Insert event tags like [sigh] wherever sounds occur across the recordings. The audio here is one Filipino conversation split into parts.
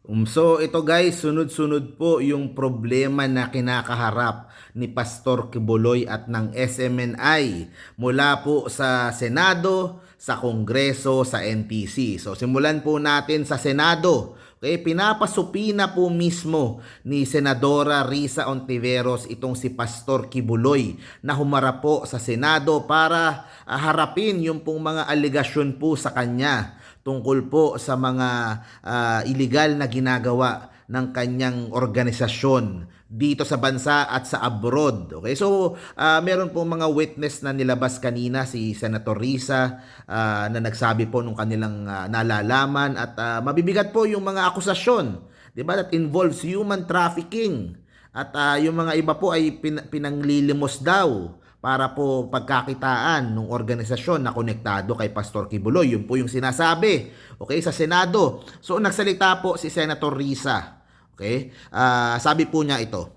Um, so ito guys, sunod-sunod po yung problema na kinakaharap ni Pastor Kibuloy at ng SMNI mula po sa Senado, sa Kongreso, sa NTC. So simulan po natin sa Senado. Okay, pinapasupina po mismo ni Senadora Risa Ontiveros itong si Pastor Kibuloy na humarap po sa Senado para harapin yung pong mga aligasyon po sa kanya tungkol po sa mga ah, illegal na ginagawa ng kanyang organisasyon dito sa bansa at sa abroad. Okay? So, ah, meron po mga witness na nilabas kanina si Senator Risa ah, na nagsabi po nung kanilang ah, nalalaman at ah, mabibigat po yung mga akusasyon, 'di ba? That involves human trafficking. At ah, yung mga iba po ay pin- pinanglilimos daw para po pagkakitaan ng organisasyon na konektado kay Pastor Kibuloy. Yun po yung sinasabi. Okay, sa Senado. So nagsalita po si Senator Risa. Okay? Ah, sabi po niya ito.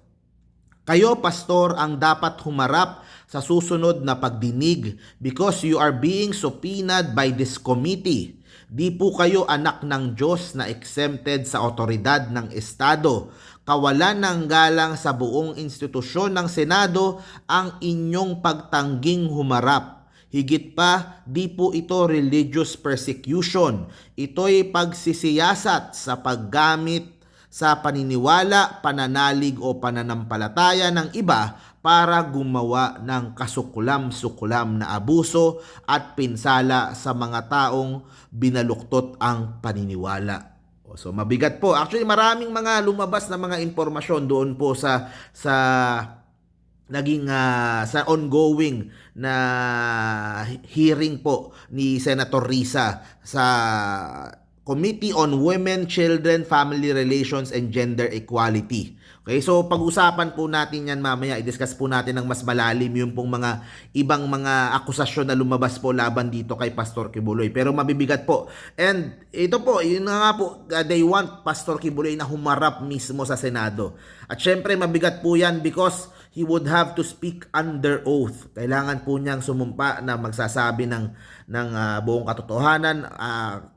Kayo, pastor, ang dapat humarap sa susunod na pagdinig because you are being subpoenaed by this committee. Di po kayo anak ng Diyos na exempted sa otoridad ng Estado. Kawalan ng galang sa buong institusyon ng Senado ang inyong pagtangging humarap. Higit pa, di po ito religious persecution. Ito'y pagsisiyasat sa paggamit sa paniniwala, pananalig o pananampalataya ng iba para gumawa ng kasukulam-sukulam na abuso at pinsala sa mga taong binaluktot ang paniniwala. So mabigat po. Actually maraming mga lumabas na mga impormasyon doon po sa sa naging ah, sa ongoing na hearing po ni Senator Risa sa Committee on Women, Children, Family Relations, and Gender Equality. Okay, so pag-usapan po natin yan mamaya, i-discuss po natin ng mas malalim yung pong mga ibang mga akusasyon na lumabas po laban dito kay Pastor Kibuloy. Pero mabibigat po. And ito po, yun nga po, uh, they want Pastor Kibuloy na humarap mismo sa Senado. At syempre mabigat po yan because he would have to speak under oath. Kailangan po niyang sumumpa na magsasabi ng ng ah, buong katotohanan ah,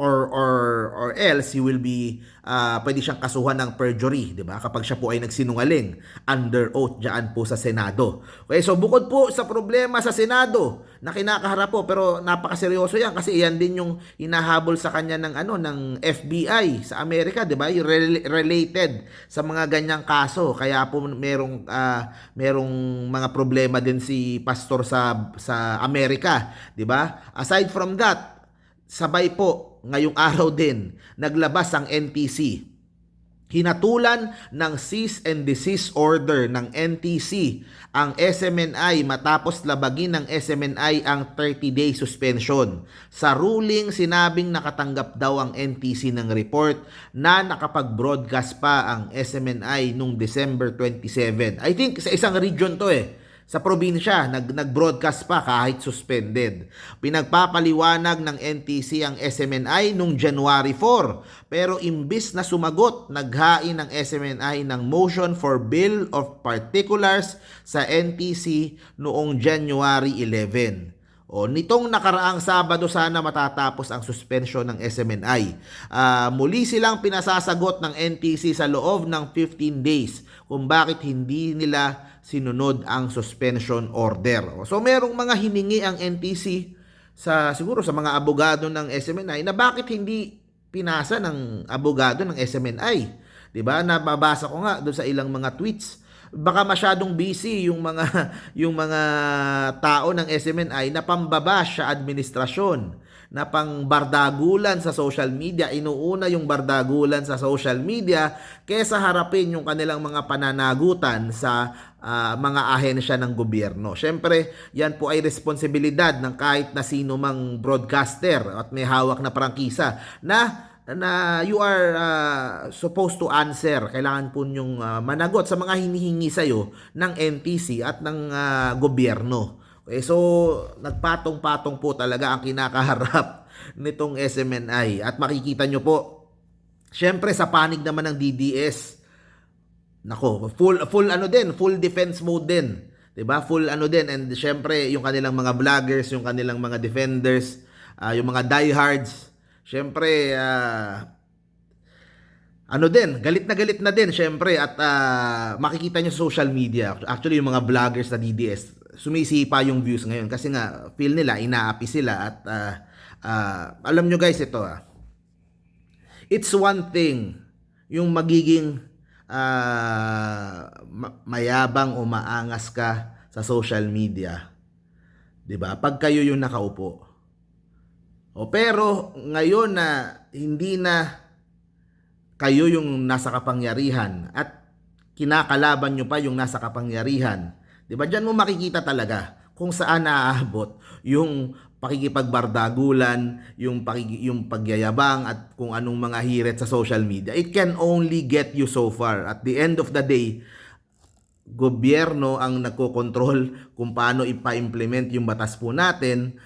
or or or else he will be ah, pwede siyang kasuhan ng perjury, 'di ba? Kapag siya po ay nagsinungaling under oath diyan po sa Senado. Okay, so bukod po sa problema sa Senado na kinakaharap po pero napakaseryoso 'yan kasi iyan din yung hinahabol sa kanya ng ano ng FBI sa Amerika, 'di ba? Related sa mga ganyang kaso. Kaya po merong ah, merong mga problema din si pastor sa sa Amerika, 'di ba? Aside from that, sabay po ngayong araw din naglabas ang NTC. Hinatulan ng cease and desist order ng NTC ang SMNI matapos labagin ng SMNI ang 30-day suspension. Sa ruling, sinabing nakatanggap daw ang NTC ng report na nakapag-broadcast pa ang SMNI nung December 27. I think sa isang region to eh sa probinsya, nag, nag-broadcast pa kahit suspended. Pinagpapaliwanag ng NTC ang SMNI nung January 4. Pero imbis na sumagot, naghain ng SMNI ng motion for Bill of Particulars sa NTC noong January 11. O, nitong nakaraang Sabado sana matatapos ang suspension ng SMNI. Ah, muli silang pinasasagot ng NTC sa loob ng 15 days kung bakit hindi nila sinunod ang suspension order. So merong mga hiningi ang NTC sa siguro sa mga abogado ng SMNI na bakit hindi pinasa ng abogado ng SMNI. 'Di ba? Nababasa ko nga doon sa ilang mga tweets baka masyadong busy yung mga [laughs] yung mga tao ng SMNI na pambabash sa administrasyon na pang bardagulan sa social media inuuna yung bardagulan sa social media kaysa harapin yung kanilang mga pananagutan sa ah, mga ahensya ng gobyerno. Syempre, yan po ay responsibilidad ng kahit na sino mang broadcaster at may hawak na prangkisa na na you are uh, supposed to answer. Kailangan po nyong uh, managot sa mga hinihingi sa'yo ng NTC at ng uh, gobyerno. Okay, so nagpatong-patong po talaga ang kinakaharap [laughs] nitong SMNI. At makikita nyo po, syempre sa panig naman ng DDS, nako, full, full ano din, full defense mode din. 'di ba? Full ano din and syempre yung kanilang mga vloggers, yung kanilang mga defenders, ah, yung mga diehards, syempre ah, ano din, galit na galit na din syempre at ah, makikita nyo sa social media. Actually yung mga vloggers na DDS, sumisipa yung views ngayon kasi nga feel nila inaapi sila at ah, ah, alam nyo guys ito ah. It's one thing yung magiging ma- mayabang o maangas ka sa social media. 'Di ba? Pag kayo yung nakaupo. O pero ngayon na hindi na kayo yung nasa kapangyarihan at kinakalaban nyo pa yung nasa kapangyarihan. 'Di ba? Diyan mo makikita talaga kung saan naaabot yung pakikipagbardagulan, yung pakiki, yung pagyayabang at kung anong mga hirit sa social media. It can only get you so far. At the end of the day, gobyerno ang nagkokontrol kung paano ipa-implement yung batas po natin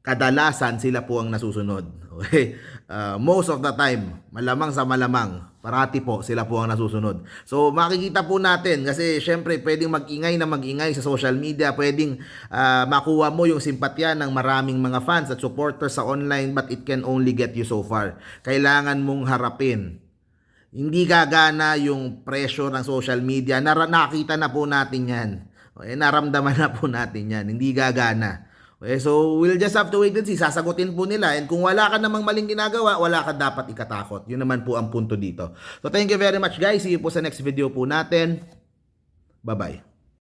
kadalasan sila po ang nasusunod. [laughs] Okay? Uh, most of the time, malamang sa malamang, parati po sila po ang nasusunod. So makikita po natin kasi syempre pwedeng mag-ingay na mag-ingay sa social media, pwedeng uh, makuha mo yung simpatya ng maraming mga fans at supporters sa online but it can only get you so far. Kailangan mong harapin hindi gagana yung pressure ng social media. Nar- nakita na po natin yan. Okay, naramdaman na po natin yan. Hindi gagana. Okay, so we'll just have to wait and see. Sasagutin po nila. And kung wala ka namang maling ginagawa, wala ka dapat ikatakot. Yun naman po ang punto dito. So thank you very much guys. See you po sa next video po natin. Bye-bye.